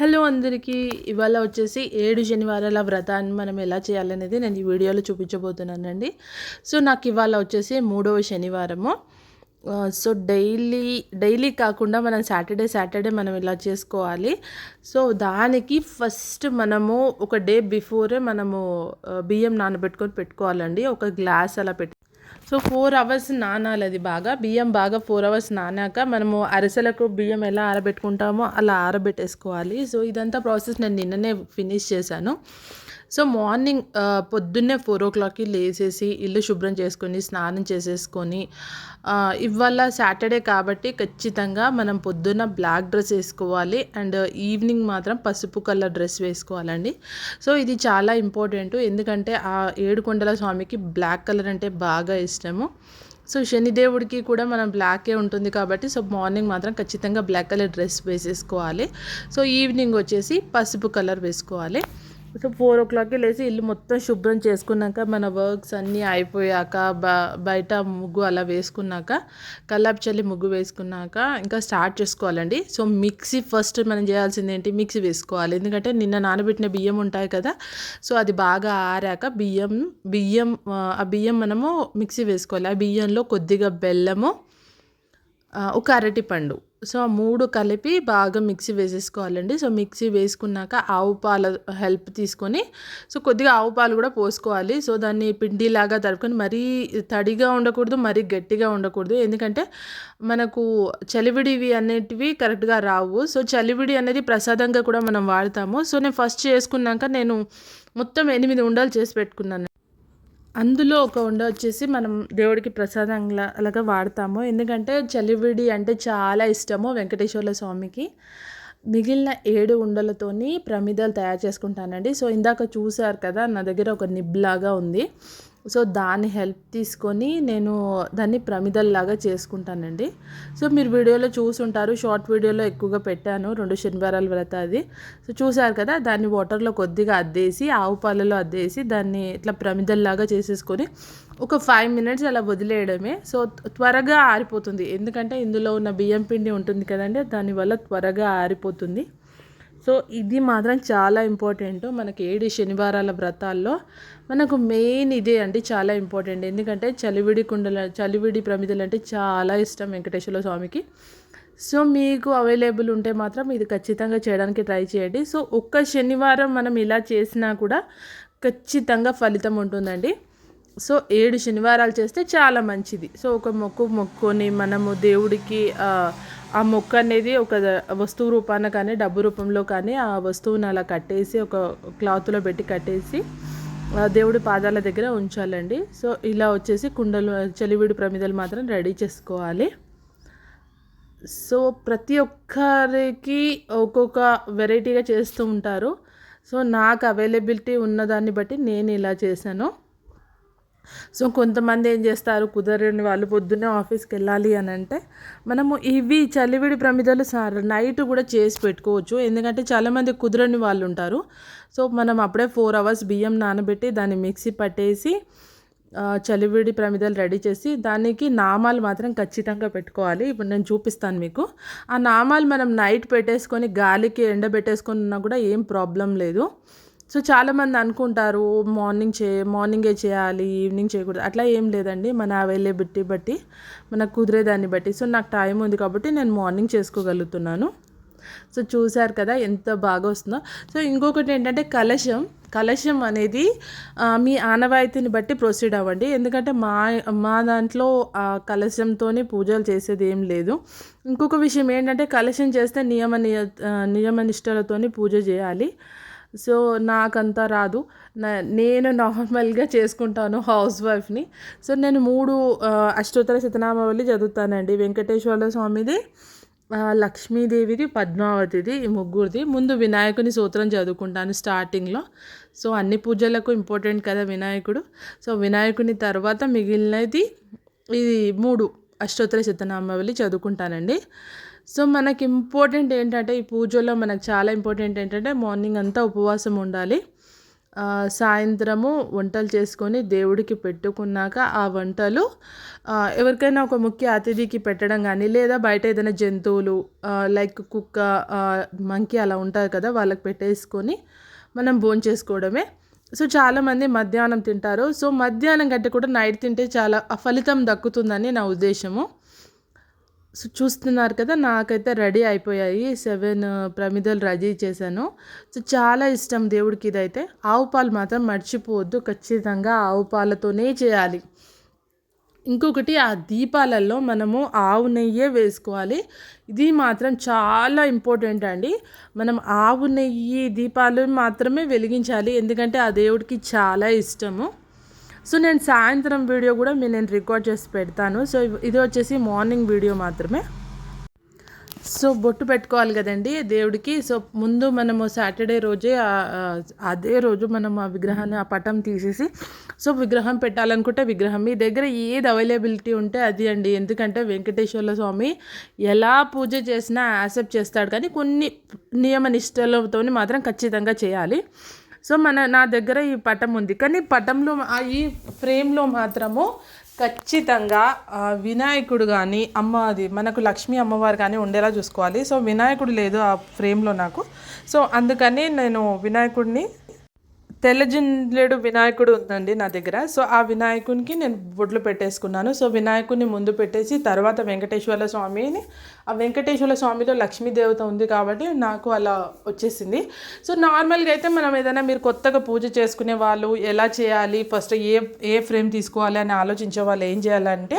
Hello అందరికీ ఇవాళ వచ్చేసి ఏడు శనివారాల వ్రతాన్ని మనం ఎలా చేయాలనేది నేను ఈ వీడియోలో చూపించబోతున్నానండి. సో నాకు ఇవాళ వచ్చేసి మూడవ శనివారము. సో డైలీ డైలీ కాకుండా మనం సాటర్డే సాటర్డే మనం ఇలా చేసుకోవాలి? సో దానికి ఫస్ట్ మనము ఒక డే బిఫోరే మనము బియ్యం నానబెట్టుకొని పెట్టుకోవాలండి. ఒక గ్లాస్ అలా పెట్టి సో ఫోర్ అవర్స్ నానాలి అది బాగా. బియ్యం బాగా ఫోర్ అవర్స్ నానాక మనము అరిసెలకు బియ్యం ఎలా ఆరబెట్టుకుంటామో అలా ఆరబెట్టేసుకోవాలి. సో ఇదంతా ప్రాసెస్ నేను నిన్ననే ఫినిష్ చేశాను. సో మార్నింగ్ పొద్దున్నే ఫోర్ ఓ క్లాక్కి లేచేసి ఇల్లు శుభ్రం చేసుకొని స్నానం చేసేసుకొని ఇవాళ సాటర్డే కాబట్టి ఖచ్చితంగా మనం పొద్దున్న బ్లాక్ డ్రెస్ వేసుకోవాలి అండ్ ఈవినింగ్ మాత్రం పసుపు కలర్ డ్రెస్ వేసుకోవాలండి. సో ఇది చాలా ఇంపార్టెంట్ ఎందుకంటే ఆ ఏడుకొండల స్వామికి బ్లాక్ కలర్ అంటే బాగా ఇష్టము. సో శనిదేవుడికి కూడా మనం బ్లాకే ఉంటుంది కాబట్టి సో మార్నింగ్ మాత్రం ఖచ్చితంగా బ్లాక్ కలర్ డ్రెస్ వేసేసుకోవాలి. సో ఈవినింగ్ వచ్చేసి పసుపు కలర్ వేసుకోవాలి. సో ఫోర్ ఓ క్లాక్కి లేచి ఇల్లు మొత్తం శుభ్రం చేసుకున్నాక మన వర్క్స్ అన్నీ అయిపోయాక బ బయట ముగ్గు అలా వేసుకున్నాక కల్లాపు చల్లి ముగ్గు వేసుకున్నాక ఇంకా స్టార్ట్ చేసుకోవాలండి. సో మిక్సీ ఫస్ట్ మనం చేయాల్సింది ఏంటి? మిక్సీ వేసుకోవాలి. ఎందుకంటే నిన్న నానబెట్టిన బియ్యం ఉంటాయి కదా సో అది బాగా ఆరాక బియ్యం బియ్యం ఆ, బియ్యం మనము మిక్సీ వేసుకోవాలి. ఆ బియ్యంలో కొద్దిగా బెల్లము ఒక అరటిపండు సో ఆ మూడు కలిపి బాగా మిక్సీ వేసేసుకోవాలండి. సో మిక్సీ వేసుకున్నాక ఆవు పాల హెల్ప్ తీసుకొని సో కొద్దిగా ఆవు పాలు కూడా పోసుకోవాలి. సో దాన్ని పిండిలాగా తడుపుకొని మరీ తడిగా ఉండకూడదు మరీ గట్టిగా ఉండకూడదు. ఎందుకంటే మనకు చలివిడివి అనేటివి కరెక్ట్గా రావు. సో చలివిడి అనేది ప్రసాదంగా కూడా మనం వాడతాము. సో నేను ఫస్ట్ చేసుకున్నాక నేను మొత్తం ఎనిమిది ఉండలు చేసి పెట్టుకున్నాను. అందులో ఒక ఉండ వచ్చేసి మనం దేవుడికి ప్రసాదంలా అలాగా వాడతాము. ఎందుకంటే చలివిడి అంటే చాలా ఇష్టము వెంకటేశ్వర్ల స్వామికి. మిగిలిన ఏడు ఉండలతోని ప్రమిదలు తయారు చేసుకుంటానండి. సో ఇందాక చూసారు కదా నా దగ్గర ఒక నిబ్లాగా ఉంది. సో దాని హెల్ప్ తీసుకొని నేను దాన్ని ప్రమిదల్లాగా చేసుకుంటానండి. సో మీరు వీడియోలో చూసుంటారు. షార్ట్ వీడియోలో ఎక్కువగా పెట్టాను. రెండు శనివారాల వ్రత అది. సో చూసారు కదా దాన్ని వాటర్లో కొద్దిగా అద్దేసి ఆవు పాలలో అద్దేసి దాన్ని ఇట్లా ప్రమిదల్లాగా చేసేసుకొని ఒక ఫైవ్ మినిట్స్ అలా వదిలేయడమే. సో త్వరగా ఆరిపోతుంది. ఎందుకంటే ఇందులో ఉన్న బియ్యం పిండి ఉంటుంది కదండి దానివల్ల త్వరగా ఆరిపోతుంది. సో ఇది మాత్రం చాలా ఇంపార్టెంట్ మనకి ఏడు శనివారాల వ్రతాల్లో మనకు మెయిన్ ఇదే అండి చాలా ఇంపార్టెంట్. ఎందుకంటే చలివిడి కుండల చలివిడి ప్రమిదలు అంటే చాలా ఇష్టం వెంకటేశ్వర స్వామికి. సో మీకు అవైలబుల్ ఉంటే మాత్రం ఇది ఖచ్చితంగా చేయడానికి ట్రై చేయండి. సో ఒక్క శనివారం మనం ఇలా చేసినా కూడా ఖచ్చితంగా ఫలితం ఉంటుందండి. సో ఏడు శనివారాలు చేస్తే చాలా మంచిది. సో ఒక మొక్కు మొక్కుని మనము దేవుడికి ఆ, మొక్క అనేది ఒక వస్తువు రూపాన కానీ డబ్బు రూపంలో కానీ ఆ వస్తువుని అలా కట్టేసి ఒక క్లాత్లో పెట్టి కట్టేసి దేవుడి పాదాల దగ్గర ఉంచాలండి. సో ఇలా వచ్చేసి కుండలు చలివిడి ప్రమిదలు మాత్రం రెడీ చేసుకోవాలి. సో ప్రతి ఒక్కరికి ఒక్కొక్క వెరైటీగా చేస్తూ ఉంటారు. సో నాకు అవైలబిలిటీ ఉన్నదాన్ని బట్టి నేను ఇలా చేశాను. సో కొంతమంది ఏం చేస్తారు కుదరని వాళ్ళు పొద్దున్నే ఆఫీస్కి వెళ్ళాలి అని అంటే మనము ఇవి చలివిడి ప్రమిదలు సార్ నైట్ కూడా చేసి పెట్టుకోవచ్చు. ఎందుకంటే చాలామంది కుదరని వాళ్ళు ఉంటారు. సో మనం అప్పుడే ఫోర్ అవర్స్ బియ్యం నానబెట్టి దాన్ని మిక్సీ పట్టేసి చలివిడి ప్రమిదలు రెడీ చేసి దానికి నామాలు మాత్రం ఖచ్చితంగా పెట్టుకోవాలి. ఇప్పుడు నేను చూపిస్తాను మీకు. ఆ నామాలు మనం నైట్ పెట్టేసుకొని గాలికి ఎండబెట్టేసుకొని ఉన్నా కూడా ఏం ప్రాబ్లం లేదు. సో చాలామంది అనుకుంటారు మార్నింగ్ చే మార్నింగే చేయాలి ఈవినింగ్ చేయకూడదు. అట్లా ఏం లేదండి. మన అవైలబిలిటీ బట్టి మనకు కుదిరే దాన్ని బట్టి. సో నాకు టైం ఉంది కాబట్టి నేను మార్నింగ్ చేసుకోగలుగుతున్నాను. సో చూశారు కదా ఎంత బాగా వస్తుందో. సో ఇంకొకటి ఏంటంటే కలశం. కలశం అనేది మీ ఆనవాయితీని బట్టి ప్రొసీడ్ అవ్వండి. ఎందుకంటే మా మా దాంట్లో కలశంతోనే పూజలు చేసేది ఏం లేదు. ఇంకొక విషయం ఏంటంటే కలశం చేస్తే నియమ నియ నియమ నిష్టలతోని పూజ చేయాలి. సో నాకంతా రాదు. నా- నేను నార్మల్గా చేసుకుంటాను హౌస్ వైఫ్ని. సో నేను మూడు అష్టోత్తర శతనామావళి చదువుతానండి. వెంకటేశ్వర స్వామిది లక్ష్మీదేవిది పద్మావతిది ఈ ముగ్గురిది. ముందు వినాయకుని సూత్రం చదువుకుంటాను స్టార్టింగ్లో. సో అన్ని పూజలకు ఇంపార్టెంట్ కదా వినాయకుడు. సో వినాయకుని తర్వాత మిగిలినది ఇది మూడు అష్టోత్తర శతనామావళి చదువుకుంటానండి. సో మనకి ఇంపార్టెంట్ ఏంటంటే ఈ పూజలో మనకు చాలా ఇంపార్టెంట్ ఏంటంటే మార్నింగ్ అంతా ఉపవాసం ఉండాలి. సాయంత్రము వంటలు చేసుకొని దేవుడికి పెట్టుకున్నాక ఆ వంటలు ఎవరికైనా ఒక ముఖ్య అతిథికి పెట్టడం కానీ లేదా బయట ఏదైనా జంతువులు లైక్ కుక్క మంకీ అలా ఉంటారు కదా వాళ్ళకి పెట్టేసుకొని మనం భోంచేసుకోవడమే చేసుకోవడమే. సో చాలామంది మధ్యాహ్నం తింటారు. సో మధ్యాహ్నం కంటే కూడా నైట్ తింటే చాలా ఆ ఫలితం దక్కుతుందని నా ఉద్దేశము. సో చూస్తున్నారు కదా నాకైతే రెడీ అయిపోయాయి సెవెన్ ప్రమిదలు రెడీ చేశాను. సో చాలా ఇష్టం దేవుడికి ఇదైతే. ఆవు పాలు మాత్రం మర్చిపోవద్దు ఖచ్చితంగా ఆవు పాలతోనే చేయాలి. ఇంకొకటి ఆ దీపాలలో మనము ఆవు నెయ్యే వేసుకోవాలి. ఇది మాత్రం చాలా ఇంపార్టెంట్ అండి. మనం ఆవు నెయ్యి దీపాలు మాత్రమే వెలిగించాలి. ఎందుకంటే ఆ దేవుడికి చాలా ఇష్టము. సో నేను సాయంత్రం వీడియో కూడా మీరు నేను రికార్డ్ చేసి పెడతాను. సో ఇది వచ్చేసి మార్నింగ్ వీడియో మాత్రమే. సో బొట్టు పెట్టుకోవాలి కదండి దేవుడికి. సో ముందు మనము సాటర్డే రోజే అదే రోజు మనం ఆ విగ్రహాన్ని ఆ పటం తీసేసి సో విగ్రహం పెట్టాలనుకుంటే విగ్రహం. మీ దగ్గర ఏది అవైలబిలిటీ ఉంటే అది అండి. ఎందుకంటే వెంకటేశ్వర స్వామి ఎలా పూజ చేసినా యాక్సెప్ట్ చేస్తాడు. కానీ కొన్ని నియమ నిష్టలతో మాత్రం ఖచ్చితంగా చేయాలి. సో మన నా దగ్గర ఈ పటం ఉంది. కానీ పటంలో ఈ ఫ్రేమ్లో మాత్రము ఖచ్చితంగా వినాయకుడు కానీ అమ్మ అది మనకు లక్ష్మీ అమ్మవారు కానీ ఉండేలా చూసుకోవాలి. సో వినాయకుడు లేదు ఆ ఫ్రేమ్లో నాకు. సో అందుకని నేను వినాయకుడిని తెల్లజింలేడు వినాయకుడు ఉందండి నా దగ్గర. సో ఆ వినాయకునికి నేను బొడ్లు పెట్టేసుకున్నాను. సో వినాయకుడిని ముందు పెట్టేసి తర్వాత వెంకటేశ్వర స్వామిని ఆ వెంకటేశ్వర స్వామిలో లక్ష్మీదేవత ఉంది కాబట్టి నాకు అలా వచ్చేసింది. సో నార్మల్గా అయితే మనం ఏదైనా మీరు కొత్తగా పూజ చేసుకునే వాళ్ళు ఎలా చేయాలి ఫస్ట్ ఏ ఏ ఫ్రేమ్ తీసుకోవాలి అని ఆలోచించే వాళ్ళు ఏం చేయాలంటే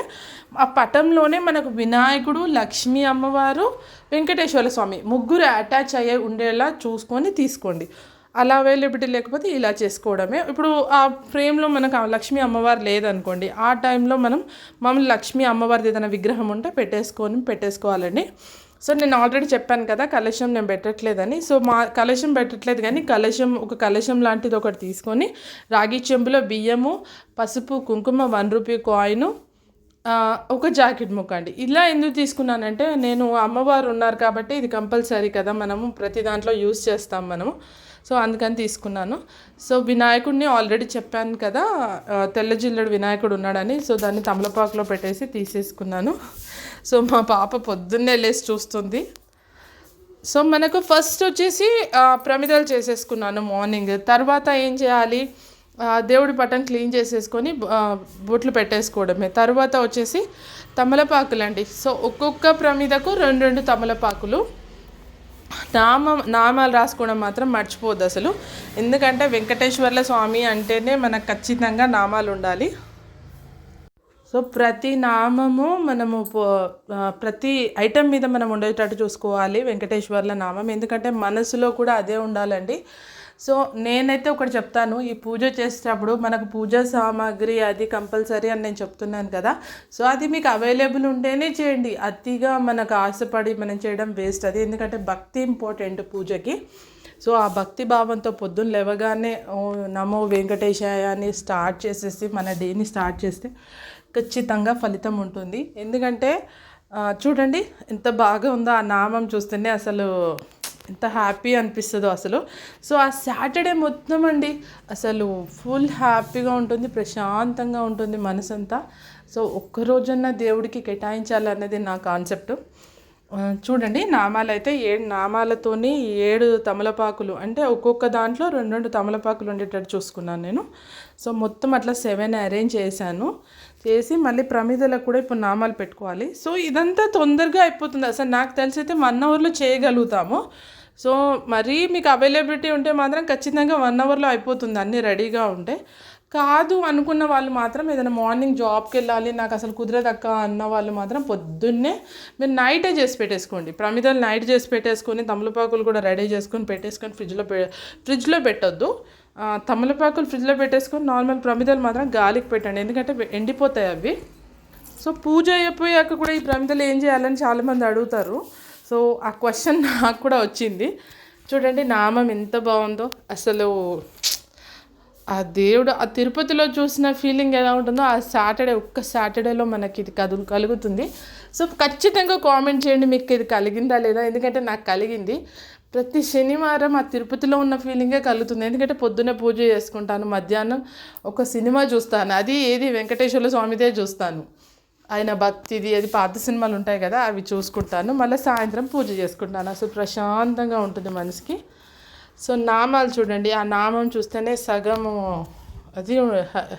ఆ పటంలోనే మనకు వినాయకుడు లక్ష్మీ అమ్మవారు వెంకటేశ్వర స్వామి ముగ్గురు అటాచ్ అయ్యే ఉండేలా చూసుకొని తీసుకోండి. అలా అవైలబిలిటీ లేకపోతే ఇలా చేసుకోవడమే. ఇప్పుడు ఆ ఫ్రేమ్లో మనకు లక్ష్మీ అమ్మవారు లేదనుకోండి ఆ టైంలో మనం మామూలు లక్ష్మీ అమ్మవారిది ఏదైనా విగ్రహం ఉంటే పెట్టేసుకొని పెట్టేసుకోవాలండి. సో నేను ఆల్రెడీ చెప్పాను కదా కలశం నేను పెట్టట్లేదని. సో మా కలశం పెట్టట్లేదు కానీ కలశం ఒక కలశం లాంటిది ఒకటి తీసుకొని రాగి చెంబులో బియ్యము పసుపు కుంకుమ వన్ రూపీ కాయిన్ ఒక జాకెట్ ముక్క అండి. ఇలా ఎందుకు తీసుకున్నానంటే నేను అమ్మవారు ఉన్నారు కాబట్టి ఇది కంపల్సరీ కదా మనము ప్రతి దాంట్లో యూస్ చేస్తాం మనము. సో అందుకని తీసుకున్నాను. సో వినాయకుడిని ఆల్రెడీ చెప్పాను కదా తెల్ల జిల్లడు వినాయకుడు ఉన్నాడని సో దాన్ని తమలపాకులో పెట్టేసి తీసేసుకున్నాను. సో మా పాప పొద్దున్నే లేచి చూస్తుంది. సో మనకు ఫస్ట్ వచ్చేసి ప్రమిదలు చేసేసుకున్నాను మార్నింగ్. తర్వాత ఏం చేయాలి? దేవుడి పట్టం క్లీన్ చేసేసుకొని బొట్లు పెట్టేసుకోవడమే. తర్వాత వచ్చేసి తమలపాకులు అండి సో ఒక్కొక్క ప్రమిదకు రెండు రెండు తమలపాకులు. నామం నామాలు రాసుకోవడం మాత్రం మర్చిపోద్దు అసలు. ఎందుకంటే వెంకటేశ్వర్ల స్వామి అంటేనే మనకు ఖచ్చితంగా నామాలు ఉండాలి. సో ప్రతి నామము మనము ప్రతి ఐటెం మీద మనం ఉండేటట్టు చూసుకోవాలి వెంకటేశ్వర్ల నామం. ఎందుకంటే మనసులో కూడా అదే ఉండాలండి. సో నేనైతే ఒకటి చెప్తాను ఈ పూజ చేసేటప్పుడు మనకు పూజ సామాగ్రి అది కంపల్సరీ అని నేను చెప్తున్నాను కదా. సో అది మీకు అవైలబుల్ ఉంటేనే చేయండి. అతిగా మనకు ఆశపడి మనం చేయడం వేస్ట్ అది. ఎందుకంటే భక్తి ఇంపార్టెంట్ పూజకి. సో ఆ భక్తి భావంతో పొద్దున్న లేవగానే నమో వెంకటేశాయ అని స్టార్ట్ చేసేసి మన డేని స్టార్ట్ చేస్తే ఖచ్చితంగా ఫలితం ఉంటుంది. ఎందుకంటే చూడండి ఎంత బాగా ఉందో ఆ నామం చూస్తేనే అసలు ఎంత హ్యాపీ అనిపిస్తుందో అసలు. సో ఆ సాటర్డే మొత్తం అండి అసలు ఫుల్ హ్యాపీగా ఉంటుంది ప్రశాంతంగా ఉంటుంది మనసంతా. సో ఒక్కరోజన్నా దేవుడికి కేటాయించాలన్నది నా కాన్సెప్ట్. చూడండి నామాలు అయితే ఏడు నామాలతోని ఏడు తమలపాకులు అంటే ఒక్కొక్క దాంట్లో రెండు రెండు తమలపాకులు ఉండేటట్టు చూసుకున్నాను నేను. సో మొత్తం అట్లా సెవెన్ అరేంజ్ చేశాను. చేసి మళ్ళీ ప్రమిదలకు కూడా ఇప్పుడు నామాలు పెట్టుకోవాలి. సో ఇదంతా తొందరగా అయిపోతుంది. అసలు నాకు తెలిసి అయితే వన్ అవర్లో చేయగలుగుతాము. సో మరీ మీకు అవైలబిలిటీ ఉంటే మాత్రం ఖచ్చితంగా వన్ అవర్లో అయిపోతుంది అన్నీ రెడీగా ఉంటే. కాదు అనుకున్న వాళ్ళు మాత్రం ఏదైనా మార్నింగ్ జాబ్కి వెళ్ళాలి నాకు అసలు కుదరదక్క అన్న వాళ్ళు మాత్రం పొద్దున్నే మీరు నైటే చేసి పెట్టేసుకోండి. ప్రమిదలు నైట్ చేసి పెట్టేసుకొని తమలపాకులు కూడా రెడీ చేసుకొని పెట్టేసుకొని ఫ్రిడ్జ్లో పె ఫ్రిడ్జ్లో పెట్టొద్దు. తమలపాకులు ఫ్రిడ్జ్లో పెట్టేసుకొని నార్మల్ ప్రమిదలు మాత్రం గాలికి పెట్టండి ఎందుకంటే ఎండిపోతాయి అవి. సో పూజ అయిపోయాక కూడా ఈ ప్రమిదలు ఏం చేయాలని చాలామంది అడుగుతారు. సో ఆ క్వశ్చన్ నాకు కూడా వచ్చింది. చూడండి నామం ఎంత బాగుందో. అసలు ఆ దేవుడు ఆ తిరుపతిలో చూసిన ఫీలింగ్ ఎలా ఉంటుందో ఆ సాటర్డే ఒక్క సాటర్డేలో మనకి ఇది కదు కలుగుతుంది. సో ఖచ్చితంగా కామెంట్ చేయండి మీకు ఇది కలిగిందా లేదా? ఎందుకంటే నాకు కలిగింది. ప్రతి శనివారం ఆ తిరుపతిలో ఉన్న ఫీలింగే కలుగుతుంది. ఎందుకంటే పొద్దున్నే పూజ చేసుకుంటాను మధ్యాహ్నం ఒక సినిమా చూస్తాను. అది ఏది? వెంకటేశ్వర స్వామిదే చూస్తాను. ఆయన భక్తిది అది పాత సినిమాలు ఉంటాయి కదా అవి చూసుకుంటాను. మళ్ళీ సాయంత్రం పూజ చేసుకుంటాను. అసలు ప్రశాంతంగా ఉంటుంది మనసుకి. సో నామాలు చూడండి. ఆ నామం చూస్తేనే సగం అది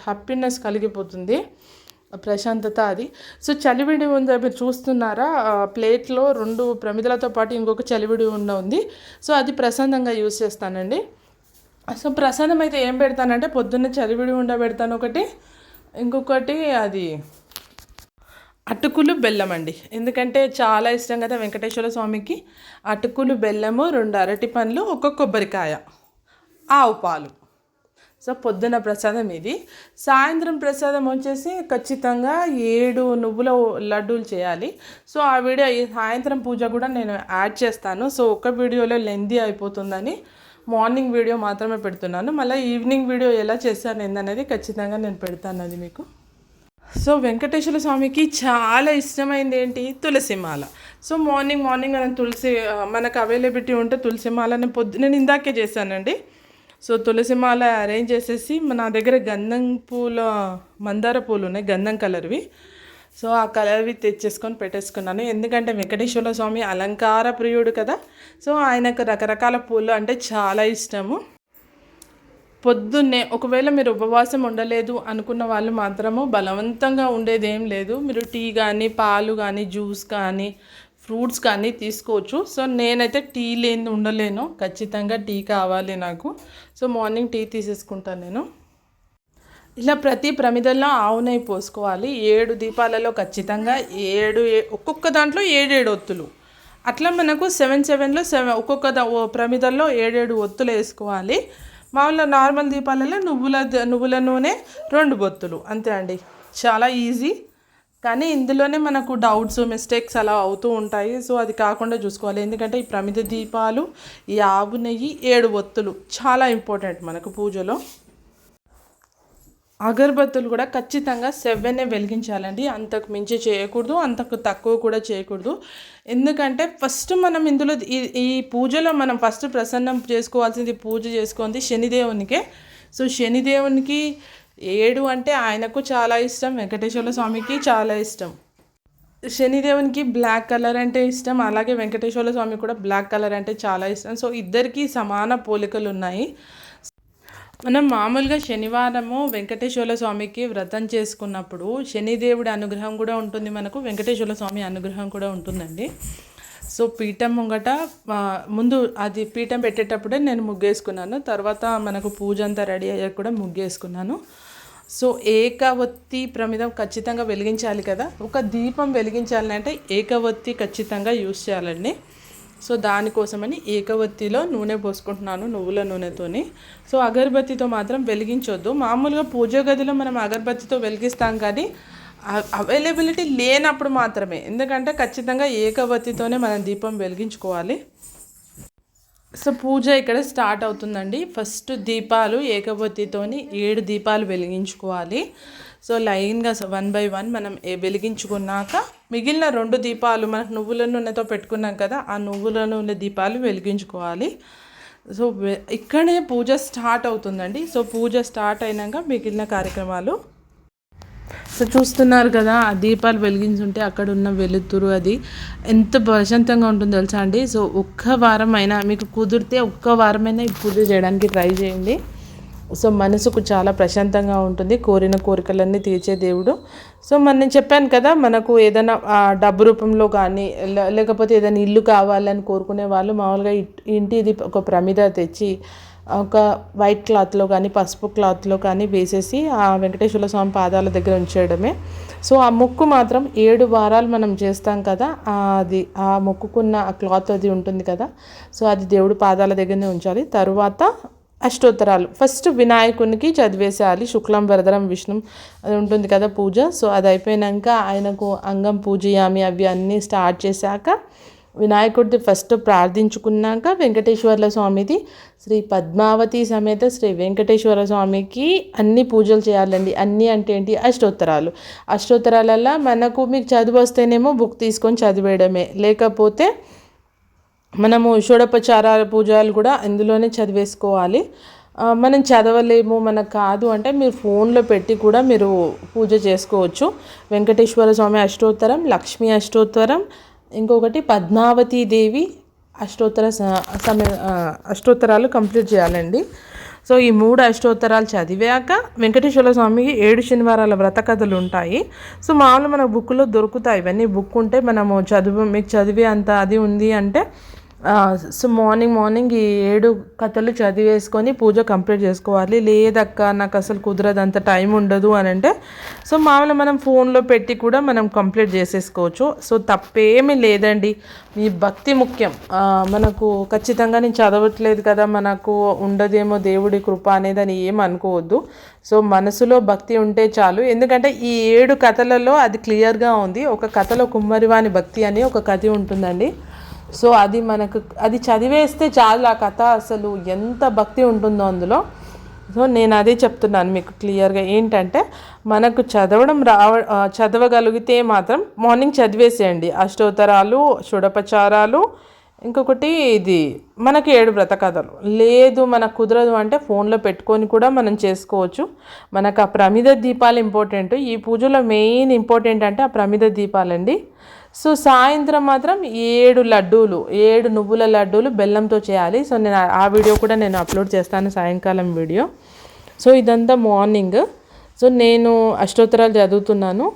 హ్యాపీనెస్ కలిగిపోతుంది. ప్రశాంతత అది. సో చలివిడి ఉందా మీరు చూస్తున్నారా? ప్లేట్లో రెండు ప్రమిదలతో పాటు ఇంకొక చలివిడి ఉండ ఉంది. సో అది ప్రశాంతంగా యూజ్ చేస్తానండి. సో ప్రసాదం అయితే ఏం పెడతానంటే పొద్దున్నే చలివిడి ఉండ పెడతాను ఒకటి. ఇంకొకటి అది అటుకులు బెల్లం అండి. ఎందుకంటే చాలా ఇష్టం కదా వెంకటేశ్వర స్వామికి. అటుకులు బెల్లము రెండు అరటి పండ్లు ఒక కొబ్బరికాయ ఆవు పాలు. సో పొద్దున ప్రసాదం ఇది. సాయంత్రం ప్రసాదం వచ్చేసి ఖచ్చితంగా ఏడు నువ్వుల లడ్డూలు చేయాలి. సో ఆ వీడియో సాయంత్రం పూజ కూడా నేను యాడ్ చేస్తాను. సో ఒక వీడియోలో లెందీ అయిపోతుందని మార్నింగ్ వీడియో మాత్రమే పెడుతున్నాను. మళ్ళీ ఈవినింగ్ వీడియో ఎలా చేస్తాను ఏందనేది ఖచ్చితంగా నేను పెడతాను అది మీకు. సో వెంకటేశ్వర స్వామికి చాలా ఇష్టమైంది ఏంటి? తులసిమాల సో మార్నింగ్ మార్నింగ్ మనం తులసి మనకు అవైలబిలిటీ ఉంటే తులసిమాలని పొద్దు నేను ఇందాకే చేశానండి. సో తులసి మాల అరేంజ్ చేసేసి నా దగ్గర గంధం పూల మందార పూలు ఉన్నాయి గంధం కలర్వి. సో ఆ కలర్వి తెచ్చేసుకొని పెట్టేసుకున్నాను. ఎందుకంటే వెంకటేశ్వర స్వామి అలంకార ప్రియుడు కదా. సో ఆయనకు రకరకాల పూలు అంటే చాలా ఇష్టము. పొద్దున్నే ఒకవేళ మీరు ఉపవాసం ఉండలేదు అనుకున్న వాళ్ళు మాత్రము బలవంతంగా ఉండేది ఏం లేదు. మీరు టీ కానీ పాలు కానీ జ్యూస్ కానీ ఫ్రూట్స్ కానీ తీసుకోవచ్చు. సో నేనైతే టీ లేని ఉండలేను. ఖచ్చితంగా టీ కావాలి నాకు. సో మార్నింగ్ టీ తీసేసుకుంటాను నేను. ఇలా ప్రతి ప్రమిదల్లో ఆవు నెయ్యి పోసుకోవాలి. ఏడు దీపాలలో ఖచ్చితంగా ఏడు ఒక్కొక్క దాంట్లో ఏడేడు ఒత్తులు. అట్లా మనకు సెవెన్ సెవెన్లో సెవెన్ ఒక్కొక్క ప్రమిదల్లో ఏడేడు ఒత్తులు వేసుకోవాలి. మామూలుగా నార్మల్ దీపాలలో నువ్వుల నువ్వుల నూనె రెండు బొత్తులు. అంతే అండి. చాలా ఈజీ. కానీ ఇందులోనే మనకు డౌట్స్ మిస్టేక్స్ అలా అవుతూ ఉంటాయి. సో అది కాకుండా చూసుకోవాలి. ఎందుకంటే ఈ ప్రమిద దీపాలు ఈ ఆవు నెయ్యి ఏడు ఒత్తులు చాలా ఇంపార్టెంట్ మనకు పూజలో. అగరబత్తులు కూడా ఖచ్చితంగా సెవెనే వెలిగించాలండి. అంతకు మించి చేయకూడదు అంతకు తక్కువ కూడా చేయకూడదు. ఎందుకంటే ఫస్ట్ మనం ఇందులో ఈ ఈ పూజలో మనం ఫస్ట్ ప్రసన్నం చేసుకోవాల్సింది పూజ చేసుకుంది శనిదేవునికే. సో శనిదేవునికి ఏడు అంటే ఆయనకు చాలా ఇష్టం వెంకటేశ్వర స్వామికి చాలా ఇష్టం. శనిదేవునికి బ్లాక్ కలర్ అంటే ఇష్టం అలాగే వెంకటేశ్వర స్వామి కూడా బ్లాక్ కలర్ అంటే చాలా ఇష్టం. సో ఇద్దరికీ సమాన పోలికలు ఉన్నాయి. మనం మామూలుగా శనివారము వెంకటేశ్వర స్వామికి వ్రతం చేసుకున్నప్పుడు శనిదేవుడి అనుగ్రహం కూడా ఉంటుంది మనకు వెంకటేశ్వర స్వామి అనుగ్రహం కూడా ఉంటుందండి. సో పీఠం ముంగట ముందు అది పీఠం పెట్టేటప్పుడే నేను ముగ్గేసుకున్నాను తర్వాత మనకు పూజ అంతా రెడీ అయ్యాక కూడా ముగ్గేసుకున్నాను. సో ఏకవత్తి ప్రమిదం ఖచ్చితంగా వెలిగించాలి కదా ఒక దీపం వెలిగించాలని అంటే ఏకవత్తి ఖచ్చితంగా యూస్ చేయాలండి. సో దానికోసమని ఏకవత్తిలో నూనె పోసుకుంటున్నాను నువ్వుల నూనెతోని. సో అగరబత్తితో మాత్రం వెలిగించొద్దు. మామూలుగా పూజ గదిలో మనం అగరబత్తితో వెలిగిస్తాం కానీ అవైలబిలిటీ లేనప్పుడు మాత్రమే. ఎందుకంటే ఖచ్చితంగా ఏకవత్తితోనే మనం దీపం వెలిగించుకోవాలి. సో పూజ ఇక్కడ స్టార్ట్ అవుతుందండి. ఫస్ట్ దీపాలు ఏకవత్తితోని ఏడు దీపాలు వెలిగించుకోవాలి. సో లైన్గా వన్ బై వన్ మనం వెలిగించుకున్నాక మిగిలిన రెండు దీపాలు మనకు నువ్వుల నూనెతో పెట్టుకున్నాం కదా ఆ నువ్వుల నూనె దీపాలు వెలిగించుకోవాలి. సో ఇక్కడే పూజ స్టార్ట్ అవుతుందండి. సో పూజ స్టార్ట్ అయినాక మిగిలిన కార్యక్రమాలు. సో చూస్తున్నారు కదా ఆ దీపాలు వెలిగించుంటే అక్కడ ఉన్న వెలుతురు అది ఎంత ప్రశాంతంగా ఉంటుందో తెలుసా అండి. సో ఒక్క వారం అయినా మీకు కుదిరితే ఒక్క వారమైనా ఈ పూజ చేయడానికి ట్రై చేయండి. సో మనసుకు చాలా ప్రశాంతంగా ఉంటుంది. కోరిన కోరికలన్నీ తీర్చే దేవుడు. సో మన నేను చెప్పాను కదా మనకు ఏదైనా డబ్బు రూపంలో కానీ లేకపోతే ఏదైనా ఇల్లు కావాలని కోరుకునే వాళ్ళు మామూలుగా ఇంటిది ఒక ప్రమిద తెచ్చి ఒక వైట్ క్లాత్లో కానీ పసుపు క్లాత్లో కానీ వేసేసి ఆ వెంకటేశ్వర స్వామి పాదాల దగ్గర ఉంచేయడమే. సో ఆ మొక్కు మాత్రం ఏడు వారాలు మనం చేస్తాం కదా అది ఆ మొక్కుకున్న ఆ క్లాత్ అది ఉంటుంది కదా సో అది దేవుడు పాదాల దగ్గరనే ఉంచాలి. తరువాత అష్టోత్తరాలు. ఫస్ట్ వినాయకునికి చదివేసేయాలి. శుక్లం వరదరం విష్ణు అది ఉంటుంది కదా పూజ. సో అది అయిపోయినాక ఆయనకు అంగం పూజయామి అవి అన్నీ స్టార్ట్ చేశాక వినాయకుడిది ఫస్ట్ ప్రార్థించుకున్నాక వెంకటేశ్వర్ల స్వామిది శ్రీ పద్మావతి సమేత శ్రీ వెంకటేశ్వర స్వామికి అన్ని పూజలు చేయాలండి. అన్నీ అంటే ఏంటి? అష్టోత్తరాలు. అష్టోత్తరాలల్లో మనకు మీకు చదువు వస్తేనేమో బుక్ తీసుకొని చదివేయడమే. లేకపోతే మనము షోడపచారాల పూజలు కూడా ఇందులోనే చదివేసుకోవాలి. మనం చదవలేము మనకు కాదు అంటే మీరు ఫోన్లో పెట్టి కూడా మీరు పూజ చేసుకోవచ్చు. వెంకటేశ్వర స్వామి అష్టోత్తరం లక్ష్మీ అష్టోత్తరం ఇంకొకటి పద్మావతి దేవి అష్టోత్తర స- సమయ అష్టోత్తరాలు కంప్లీట్ చేయాలండి. సో ఈ మూడు అష్టోత్తరాలు చదివాక వెంకటేశ్వర స్వామికి ఏడు శనివారాల వ్రత కథలు ఉంటాయి. సో మామూలు మన బుక్లో దొరుకుతాయి. ఇవన్నీ బుక్ ఉంటే మనము చదువు మీకు చదివే అంత అది ఉంది అంటే సో మార్నింగ్ మార్నింగ్ ఈ ఏడు కథలు చదివేసుకొని పూజ కంప్లీట్ చేసుకోవాలి. లేదక్క నాకు అసలు కుదరదు అంత టైం ఉండదు అని అంటే సో మామూలుగా మనం ఫోన్లో పెట్టి కూడా మనం కంప్లీట్ చేసేసుకోవచ్చు. సో తప్పేమీ లేదండి. మీ భక్తి ముఖ్యం. మనకు ఖచ్చితంగా నేను చదవట్లేదు కదా మనకు ఉండదేమో దేవుడి కృప అనేది అని ఏం అనుకోవద్దు. సో మనసులో భక్తి ఉంటే చాలు. ఎందుకంటే ఈ ఏడు కథలలో అది క్లియర్గా ఉంది. ఒక కథలో కుమ్మరివాణి భక్తి అని ఒక కథ ఉంటుందండి. సో అది మనకు అది చదివేస్తే చాలు ఆ కథ అసలు ఎంత భక్తి ఉంటుందో అందులో. సో నేను అదే చెప్తున్నాను మీకు క్లియర్గా ఏంటంటే మనకు చదవడం రావ చదవగలిగితే మాత్రం మార్నింగ్ చదివేసేయండి. అష్టోత్తరాలు షుడపచారాలు ఇంకొకటి ఇది మనకి ఏడు వ్రత కథలు. లేదు మనకు కుదరదు అంటే ఫోన్లో పెట్టుకొని కూడా మనం చేసుకోవచ్చు. మనకు ఆ ప్రమిద దీపాలు ఇంపార్టెంట్. ఈ పూజలో మెయిన్ ఇంపార్టెంట్ అంటే ఆ ప్రమిద దీపాలండి. సో సాయంత్రం మాత్రం ఏడు లడ్డూలు ఏడు నువ్వుల లడ్డూలు బెల్లంతో చేయాలి. సో నేను ఆ- వీడియో కూడా నేను అప్లోడ్ చేస్తాను సాయంకాలం వీడియో. సో ఇదంతా మార్నింగ్. సో నేను అష్టోత్తరాలు చదువుతున్నాను.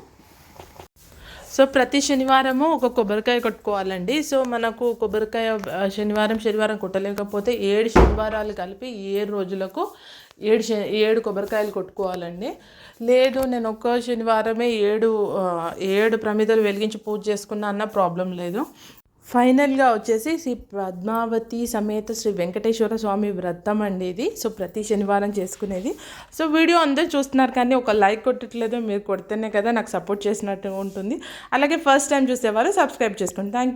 సో ప్రతి శనివారము ఒక కొబ్బరికాయ కొట్టుకోవాలండి. సో మనకు కొబ్బరికాయ శనివారం శనివారం కొట్టలేకపోతే ఏడు శనివారాలు కలిపి ఏడు రోజులకు ఏడు ఏడు కొబ్బరికాయలు కొట్టుకోవాలండి. లేదు నేను ఒక్క శనివారమే ఏడు ఏడు ప్రమిదలు వెలిగించి పూజ చేసుకున్నా అన్న ప్రాబ్లం లేదు. ఫైనల్గా వచ్చేసి శ్రీ పద్మావతి సమేత శ్రీ వెంకటేశ్వర స్వామి వ్రతం అండి ఇది. సో ప్రతి శనివారం చేసుకునేది. సో వీడియో అందరూ చూస్తున్నారు కానీ ఒక లైక్ కొట్టట్లేదు మీరు కొడితేనే కదా నాకు సపోర్ట్ చేసినట్టు ఉంటుంది. అలాగే ఫస్ట్ టైం చూసేవారు సబ్స్క్రైబ్ చేసుకోండి. Thank you